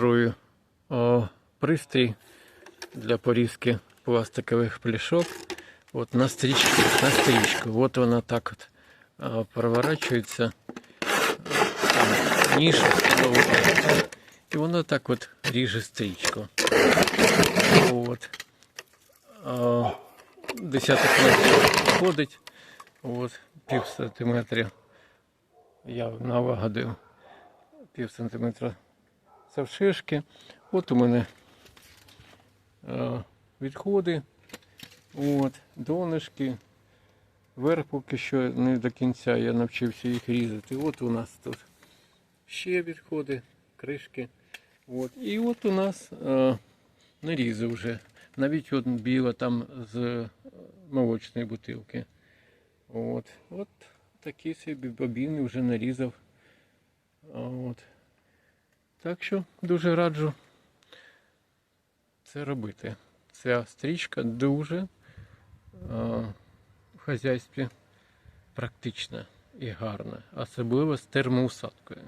демонструю о, пристрій для порізки пластикових пляшок. От на стрічку, на стрічку. От вона так от проворачується. Ніж і вона так от ріже стрічку. От. Десяток метрів ходить. От, пів сантиметра. Я навагодив пів сантиметра завширшки. От у мене е, відходи, от, донышки. Верх поки що не до кінця я навчився їх різати. От у нас тут ще відходи, кришки. От. І от у нас е, нарізи вже. Навіть от біла там з е, молочної бутилки. От. От такі собі бобіни вже нарізав. От. Так що дуже раджу це робити. Ця стрічка дуже а, в хазяйстві практична і гарна, особливо з термоусадкою.